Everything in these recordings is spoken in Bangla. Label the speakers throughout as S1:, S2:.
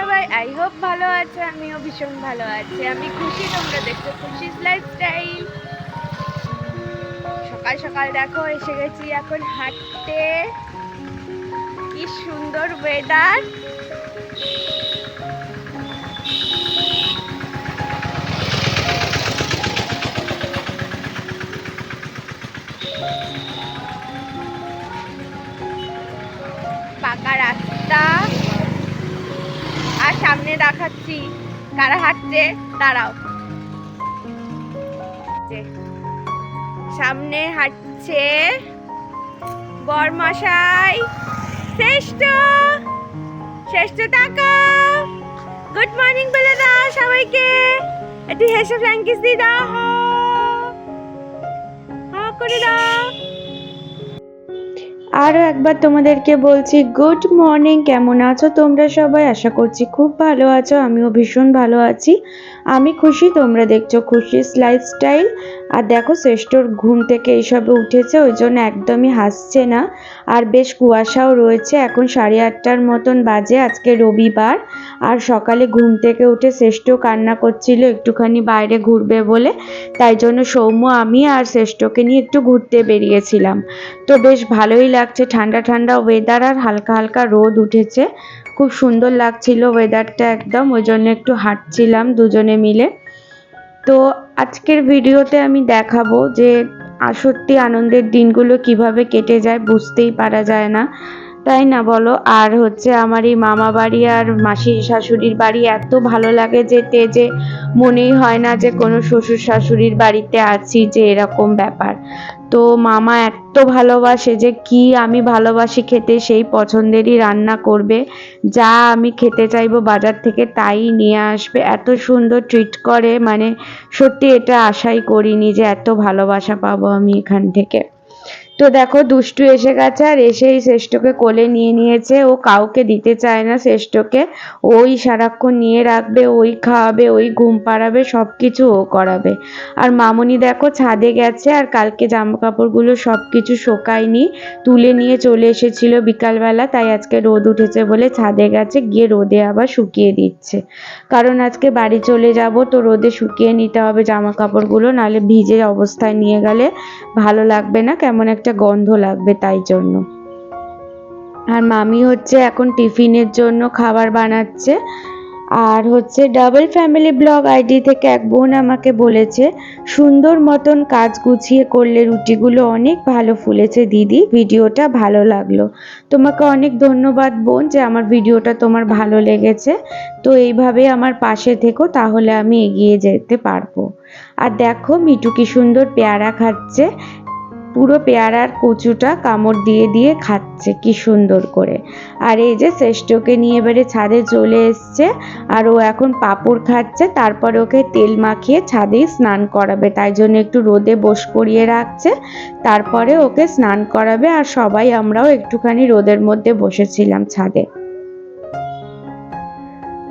S1: সবাই আই হোপ ভালো আছে, আমিও ভীষণ ভালো আছি। আমি খুশি, তোমরা দেখছ খুশিস লাইফস্টাইল সকাল সকাল দেখো, এসে গেছি এখন হাঁটতে। কি সুন্দর ওয়েদার পাকা রাস্তা। সামনে দেখাচ্ছি। কারা হাঁটছে, দাঁড়াও। সামনে হাঁটছে বরমশাই। শ্রেষ্ঠ শ্রেষ্ঠ তাকাও। গুড মর্নিং বলে দাও সবাইকে। একটু হেসে ফ্ল্যাঙ্কিস দিয়ে দাও। হ করে দাও।
S2: আরও একবার তোমাদেরকে বলছি গুড মর্নিং কেমন আছো? তোমরা সবাই আশা করছি খুব ভালো আছো, আমিও ভীষণ ভালো আছি। আমি খুশি, তোমরা দেখছ খুশিস লাইফস্টাইল আর দেখো শ্রেষ্ঠর ঘুম থেকে এইসবে উঠেছে, ওই জন্য একদমই হাসছে না। আর বেশ কুয়াশাও রয়েছে, এখন সাড়ে আটটার মতন বাজে আজকে রবিবার। আর সকালে ঘুম থেকে উঠে শ্রেষ্ঠ কান্না করছিল, একটুখানি বাইরে ঘুরবে বলে। তাই জন্য সৌম্য, আমি আর শ্রেষ্ঠকে নিয়ে একটু ঘুরতে বেরিয়েছিলাম। তো বেশ ভালোই লাগছে, ঠান্ডা ঠান্ডা ওয়েদার আর হালকা হালকা রোদ উঠেছে। খুব সুন্দর লাগছিল ওয়েদারটা একদম, ওই জন্য একটু হাঁটছিলাম দুজনে মিলে। তো আজকের ভিডিওতে আমি দেখাবো যে সত্যি আনন্দের দিনগুলো কীভাবে কেটে যায় বুঝতেই পারা যায় না। তাই না বলো? আর হচ্ছে আমার এই মামা বাড়ি আর মাসির শাশুড়ির বাড়ি এত ভালো লাগে যেতে যে মনেই হয় না যে কোনো শ্বশুর শাশুড়ির বাড়িতে আছি যে এরকম ব্যাপার। তো মামা এত ভালোবাসে যে কি আমি ভালোবাসি খেতে, সেই পছন্দেরই রান্না করবে। যা আমি খেতে চাইব বাজার থেকে তাই নিয়ে আসবে। এত সুন্দর ট্রিট করে মানে সত্যি এটা আশাই করিনি যে এত ভালোবাসা পাবো আমি এখান থেকে। তো দেখো, দুষ্টু এসে গেছে আর এসেই শ্রেষ্ঠকে কোলে নিয়ে নিয়েছে। ও কাউকে দিতে চায় না শ্রেষ্ঠকে। ওই সারাক্ষণ নিয়ে রাখবে, ওই খাওয়াবে, ওই ঘুম পাড়াবে সব কিছু ও করাবে। আর মামনি দেখো, ছাদে গেছে আর কালকে জামা কাপড়গুলো সব কিছু শোকায়নি। তুলে নিয়ে চলে এসেছিল বিকালবেলা, তাই আজকে রোদ উঠেছে বলে ছাদে গেছে, গিয়ে রোদে আবার শুকিয়ে দিচ্ছে। কারণ আজকে বাড়ি চলে যাব, তো রোদে শুকিয়ে নিতে হবে জামা কাপড়গুলো নাহলে ভিজে অবস্থায় নিয়ে গেলে ভালো লাগবে না। কেমন একটা গন্ধ লাগবে তাই জন্য। আর মামি হচ্ছে এখন টিফিনের জন্য খাবার বানাচ্ছে। আর হচ্ছে ডাবল ফ্যামিলি ব্লগ আইডি থেকে এক বোন আমাকে বলেছে, সুন্দর মতন কাজ গুছিয়ে করলে রুটিগুলো অনেক ভালো ফুলেছে দিদি, ভিডিওটা ভালো লাগল। তোমাকে অনেক ধন্যবাদ বোন যে আমার ভিডিওটা তোমার ভালো লেগেছে। তো এইভাবে আমার পাশে থেকো, তাহলে আমি এগিয়ে যেতে পারব। আর দেখো মিটু কি সুন্দর পেয়ারা খাচ্ছে। পুরো পেয়ারার কচুটা কামড় দিয়ে দিয়ে খাচ্ছে, কি সুন্দর করে। আর এই যে শ্রেষ্ঠকে নিয়ে এবারে ছাদে চলে এসছে, আর ও এখন পাঁপড় খাচ্ছে, তারপরে ওকে তেল মাখিয়ে ছাদেই স্নান করাবে। তাই জন্য একটু রোদে বস করিয়ে রাখছে, তারপরে ওকে স্নান করাবে, আর সবাই আমরাও একটুখানি রোদের মধ্যে বসেছিলাম ছাদে।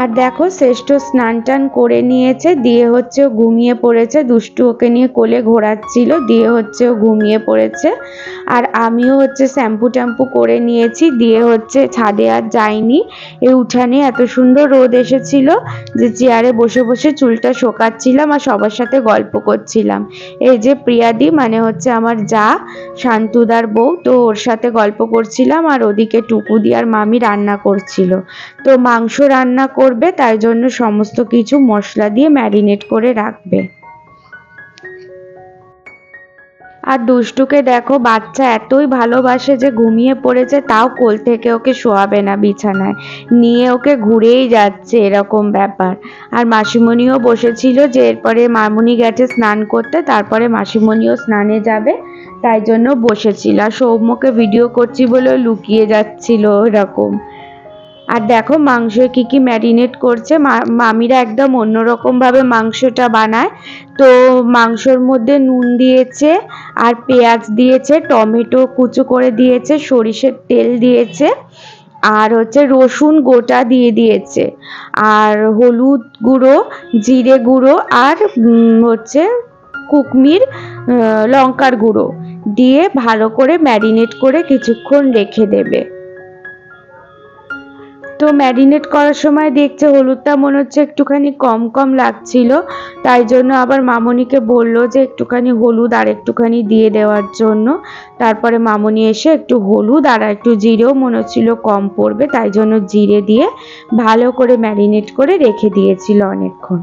S2: আর দেখো, শ্রেষ্ঠ স্নান টান করে নিয়েছে, দিয়ে হচ্ছে ঘুমিয়ে পড়েছে। দুষ্টু ওকে নিয়ে কোলে ঘোরাচ্ছিল, দিয়ে হচ্ছে ও ঘুমিয়ে পড়েছে। আর আমিও হচ্ছে শ্যাম্পু ট্যাম্পু করে নিয়েছি, দিয়ে হচ্ছে ছাদে আর যাইনি। এই উঠানে এত সুন্দর রোদ এসেছিল যে চেয়ারে বসে বসে চুলটা শোকাচ্ছিলাম আর সবার সাথে গল্প করছিলাম। এই যে প্রিয়াদি মানে হচ্ছে আমার যা শান্তুদার বউ, তো ওর সাথে গল্প করছিলাম আর ওদিকে টুকুদি আর মামি রান্না করছিল। তো মাংস রান্না করবে, তাই জন্য সমস্ত কিছু মশলা দিয়ে ম্যারিনেট করে রাখবে। আর দুষ্টুকে দেখো, বাচ্চা এতই ভালোবাসে যে ঘুমিয়ে পড়েছে, তাও কোল থেকে ওকে শোয়াবে না বিছানায়। নিয়ে ওকে ঘুরেই যাচ্ছে, এরকম ব্যাপার। আর মাসিমণিও বসেছিল যে এরপরে মামুনি গেছে স্নান করতে, তারপরে মাসিমণিও স্নানে যাবে। তাই জন্য বসেছিল। আর সৌম্যকে ভিডিও করছি বলে লুকিয়ে যাচ্ছিল এরকম আর দেখো মাংস কি কি ম্যারিনেট করছে। মামিরা একদম অন্যরকম ভাবে মাংসটা বানায়। তো মাংসর মধ্যে নুন দিয়েছে আর পেঁয়াজ দিয়েছে, টমেটো কুচো করে দিয়েছে, সরিষের তেল দিয়েছে, আর হচ্ছে রসুন গোটা দিয়ে দিয়েছে। আর হলুদ গুঁড়ো, জিরে গুঁড়ো আর হচ্ছে কুকমির লঙ্কার গুঁড়ো দিয়ে ভালো করে ম্যারিনেট করে কিছুক্ষণ রেখে দেবে। তো ম্যারিনেট করার সময় দেখছে হলুদটা মনে হচ্ছে একটুখানি কম কম লাগছিল, তাই জন্য আবার মামনিকে বলল যে একটুখানি হলুদ আর একটুখানি দিয়ে দেওয়ার জন্য। তারপরে মামনি এসে একটু হলুদ আর একটু জিরেও মনে হচ্ছিল কম পড়বে, তাই জন্য জিরে দিয়ে ভালো করে ম্যারিনেট করে রেখে দিয়েছিল অনেকক্ষণ।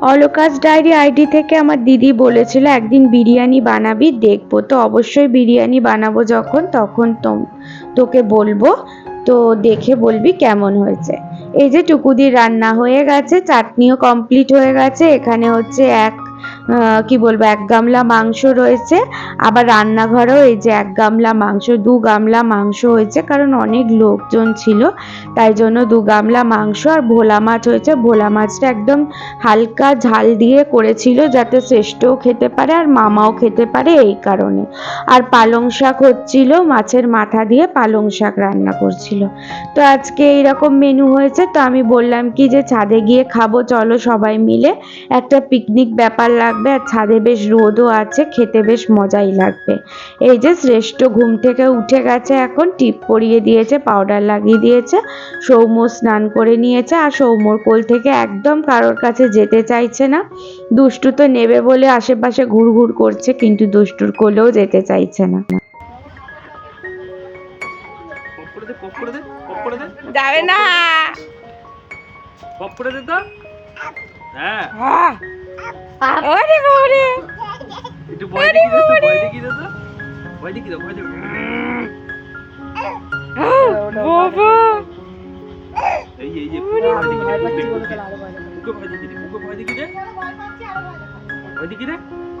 S2: অলকাস ডায়েরি আইডি থেকে আমার দিদি বলেছিল, একদিন বিরিয়ানি বানাবি, দেখব। তো অবশ্যই বিরিয়ানি বানাবো যখন, তখন তোকে বলব। তো দেখে বলবি কেমন হয়েছে। এই যে টুকুদির রান্না হয়ে গেছে, চাটনিও কমপ্লিট হয়ে গেছে। এখানে হচ্ছে এক কি বলব, এক গামলা মাংস রয়েছে, আবার রান্নাঘরেও এই যে এক গামলা মাংস, দু গামলা মাংস হয়েছে, কারণ অনেক লোকজন ছিল, তাই জন্য দু গামলা মাংস আর ভোলা মাছ হয়েছে। ভোলা মাছটা একদম হালকা ঝাল দিয়ে করেছিল যাতে শ্রেষ্ঠও খেতে পারে আর মামাও খেতে পারে এই কারণে। আর পালং শাক হচ্ছিল, মাছের মাথা দিয়ে পালং শাক রান্না করছিল। তো আজকে এইরকম মেনু হয়েছে, তো আমি বললাম কি যে ছাদে গিয়ে খাব, চলো সবাই মিলে। একটা পিকনিক ব্যাপার লাগবে আর ছাদে বেশ রোদও আছে খেতে বেশ মজাই লাগবে। এই যে শ্রেষ্ঠ ঘুম থেকে উঠে গেছে এখন টিপ পরিয়ে দিয়েছে পাউডার লাগিয়ে দিয়েছে সৌম্য স্নান করে নিয়েছে আর সৌম্যর কোল থেকে একদম কারোর কাছে যেতে চাইছে না। দুষ্টু তো নেবে বলে আশেপাশে ঘুরঘুর করছে কিন্তু দুষ্টুর কোলেও যেতে চাইছে না।
S1: যাবে না।
S3: পপ করে দে তো। হ্যাঁ।
S1: আহ! বাবারে।
S3: একটু ভয় দেখি দে তো ভয় দেখি দে তো। ভয় দেখি দে ভয় দেখি
S1: বাবা।
S3: এই এই যে ভয় দেখি দে বুকে ভয় দেখি দে। ভয় দেখি দে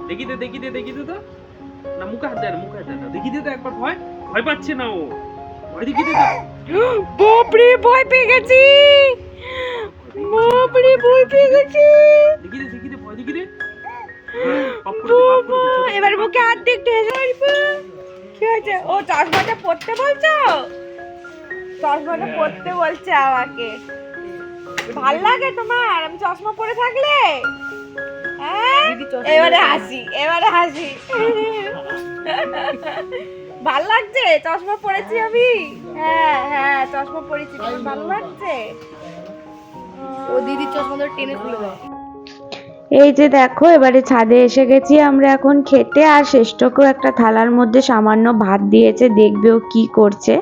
S3: দেখি দে। দেখি দে দেখি দে তো। না মুখে হাত দেয় না মুখে হাত দেয় না। দেখি দে তো একবার ভয়। ভয় পাচ্ছে না ও। ভয় দেখি দে
S1: বাপরে ভয় পেয়ে গেছি। বাপরে ভয় পেয়ে গেছি।
S3: দেখি দে দেখি হ্যাঁ,
S1: এবার মুখে হাত দিয়ে একটু হেসে। কি হয়েছে? ও চশমাটা পড়তে বলছো? চশমাটা পড়তে বলছে আমাকে। ভালো লাগে তোমার? আমি চশমা পরে থাকলে? হ্যাঁ? এবারে হাসি এবারে হাসি। ভালো লাগছে? চশমা পরেছি আমি? হ্যাঁ হ্যাঁ চশমা পরেছি। ভালো লাগছে?
S4: ও দিদির চশমা ধরে টেনে খুলে দেয়
S2: এই যে দেখো, এবারে ছাদে এসে গেছি আমরা এখন খেতে, আর শ্রেষ্ঠকেও একটা থালার মধ্যে সামান্য ভাত দিয়েছে, দেখবে ও কি করছে।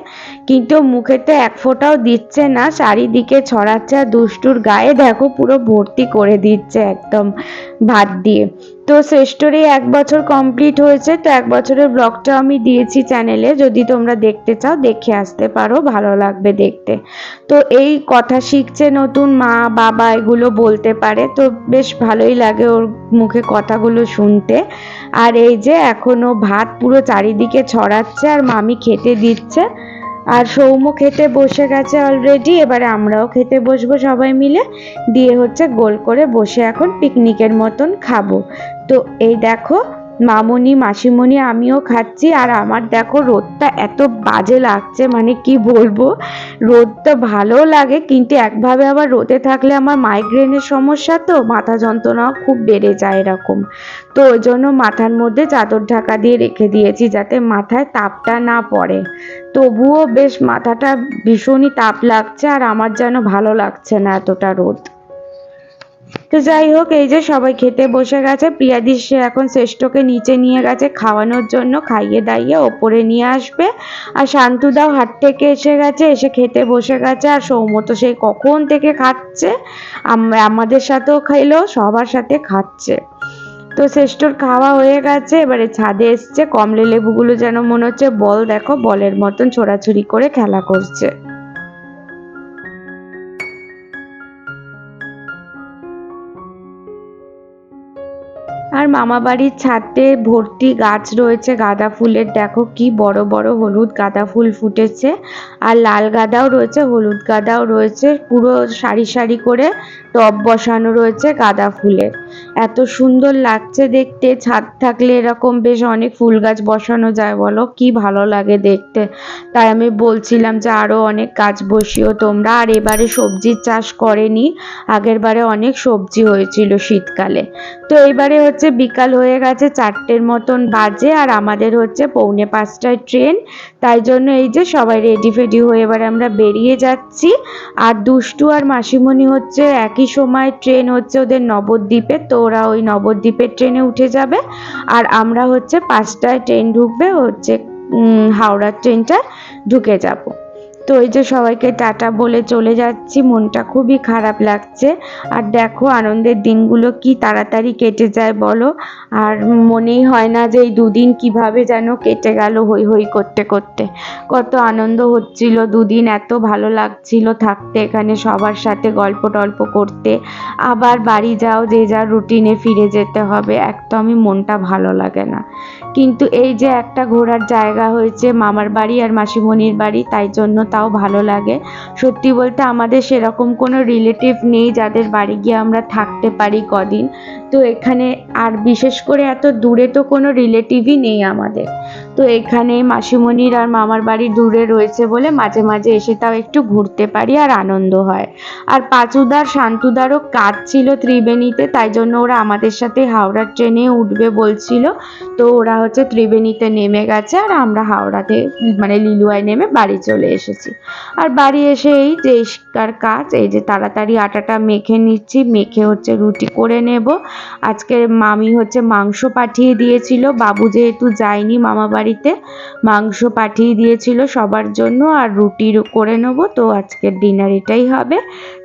S2: কিন্তু মুখে মুখেতে এক ফোঁটাও দিচ্ছে না, চারিদিকে ছড়াচ্ছে আর দুষ্টুর গায়ে দেখো পুরো ভর্তি করে দিচ্ছে একদম ভাত দিয়ে। তো শ্রেষ্ঠর এক বছর কমপ্লিট হয়েছে, তো এক বছরের ব্লগটা আমি দিয়েছি চ্যানেলে যদি তোমরা দেখতে চাও, দেখে আসতে পারো, ভালো লাগবে দেখতে। তো এই কথা শিখছে নতুন মা, বাবা, এগুলো বলতে পারে, তো বেশ ভালোই লাগে ওর মুখে কথাগুলো শুনতে। আর এই যে এখনও ভাত পুরো চারিদিকে ছড়াচ্ছে, আর মামি খেতে দিচ্ছে, আর সৌম্য খেতে বসে গেছে অলরেডি এবারে আমরাও খেতে বসবো সবাই মিলে, দিয়ে হচ্ছে গোল করে বসে এখন পিকনিকের মতন খাব। তো এই দেখো, মামনি, মাসিমণি আমিও খাচ্ছি আর আমার দেখো রোদটা এত বাজে লাগছে মানে কি বলব? রোদটা ভালোও লাগে, কিন্তু একভাবে আবার রোদে থাকলে আমার মাইগ্রেনের সমস্যা তো, মাথা যন্ত্রণাও খুব বেড়ে যায় এরকম। তো ওই জন্য মাথার মধ্যে চাদর ঢাকা দিয়ে রেখে দিয়েছি যাতে মাথায় তাপটা না পড়ে। তবুও বেশ মাথাটা ভীষণই তাপ লাগছে আর আমার যেন ভালো লাগছে না এতটা রোদ। তো যাই হোক, এই যে সবাই খেতে বসে গেছে। প্রিয়াদি সে এখন শ্রেষ্ঠকে নিচে নিয়ে গেছে খাওয়ানোর জন্য, খাইয়ে দাইয়ে ওপরে নিয়ে আসবে। আর শান্তুদাও হাট থেকে এসে গেছে, এসে খেতে বসে গেছে। আর সৌম্য তো সেই কখন থেকে খাচ্ছে? আম- আমাদের সাথেও খাইলো, সবার সাথে খাচ্ছে। তো শ্রেষ্ঠর খাওয়া হয়ে গেছে, এবারে ছাদে এসছে। কমলে লেবুগুলো যেন মনে হচ্ছে বল, দেখো, বলের মতন ছোড়াছুড়ি করে খেলা করছে। মামা বাড়ির ছাদে ভর্তি গাছ রয়েছে, গাঁদা ফুলের। দেখো কি বড় বড় হলুদ গাঁদা ফুল ফুটেছে। আর লাল গাঁদাও রয়েছে, হলুদ গাঁদাও রয়েছে। পুরো সারি সারি করে টব বসানো রয়েছে গাঁদা ফুলের এত সুন্দর লাগছে দেখতে। ছাদ থাকলে এরকম বেশ অনেক ফুল গাছ বসানো যায় বলো? কি ভালো লাগে দেখতে। তাই আমি বলছিলাম যে আরও অনেক গাছ বসিও তোমরা। আর এবারে সবজির চাষ করেনি। আগের বারে অনেক সবজি হয়েছিল শীতকালে। তো এবারে হচ্ছে বিকাল হয়ে গেছে চারটের মতন বাজে। আর আমাদের হচ্ছে পৌনে পাঁচটায় ট্রেন। তাই জন্য এই যে সবাই রেডি ফেডি হয়ে এবার আমরা বেরিয়ে যাচ্ছি। আর দুষ্টু আর মাসিমণি হচ্ছে একই সময় ট্রেন হচ্ছে ওদের নবদ্বীপে, তো ওরা ওই নবদ্বীপের ট্রেনে উঠে যাবে। আর আমরা হচ্ছে পাঁচটায় ট্রেন ঢুকবে, হচ্ছে হাওড়ার ট্রেনটা ঢুকে যাব। তো এই যে সবাইকে টাটা বলে চলে যাচ্ছি, মনটা খুবই খারাপ লাগছে। আর দেখো আনন্দের দিনগুলো কি তাড়াতাড়ি কেটে যায় বলো? আর মনেই হয় না যে এই দুদিন কীভাবে যেন কেটে গেল হই হই করতে করতে। কত আনন্দ হচ্ছিল দুদিন, এত ভালো লাগছিল থাকতে এখানে সবার সাথে গল্প টল্প করতে। আবার বাড়ি যাও, যে যার রুটিনে ফিরে যেতে হবে, একদমই মনটা ভালো লাগে না। কিন্তু এই যে একটা ঘোরার জায়গা হয়েছে মামার বাড়ি আর মাসিমণির বাড়ি, তাই জন্য তাও ভালো লাগে। সত্যি বলতে আমাদের সেরকম কোনো রিলেটিভ নেই যাদের বাড়ি গিয়ে আমরা থাকতে পারি কদিন। তো এখানে, আর বিশেষ করে এত দূরে তো কোনো রিলেটিভই নেই আমাদের। তো এখানে মাসিমণির আর মামার বাড়ি দূরে রয়েছে বলে মাঝে মাঝে এসে তাও একটু ঘুরতে পারি আর আনন্দ হয়। আর পাঁচুদার, শান্তুদারও কাজ ছিল ত্রিবেণীতে, তাই জন্য ওরা আমাদের সাথে হাওড়ার ট্রেনে উঠবে বলছিল। তো ওরা হচ্ছে ত্রিবেণীতে নেমে গেছে আর আমরা হাওড়াতে মানে লিলুয়ায় নেমে বাড়ি চলে এসেছি। আর বাড়ি এসে এই যে কাজ, এই যে তাড়াতাড়ি আটাটা মেখে নিচ্ছি, মেখে হচ্ছে রুটি করে নেব। আজকে মামি হচ্ছে মাংস পাঠিয়ে দিয়েছিল। বাবু যেহেতু যায়নি মামা বাড়িতে, মাংস পাঠিয়ে দিয়েছিল সবার জন্য আর রুটি করে নেব। তো আজকের ডিনার এটাই হবে।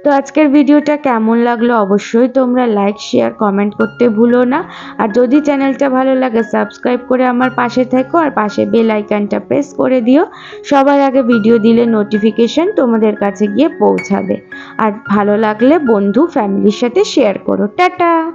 S2: তো আজকের ভিডিওটা কেমন লাগল অবশ্যই তোমরা লাইক শেয়ার কমেন্ট করতে ভুলো না। আর যদি চ্যানেলটা ভালো লাগে সাবস্ক্রাইব করে আমার পাশে থেকো আর পাশে বেল আইকনটা প্রেস করে দিও। সবার আগে ভিডিও দিলে নোটিফিকেশন তোমাদের কাছে গিয়ে পৌঁছাবে। আর ভালো লাগলে বন্ধু ফ্যামিলির সাথে শেয়ার করো। টাটা!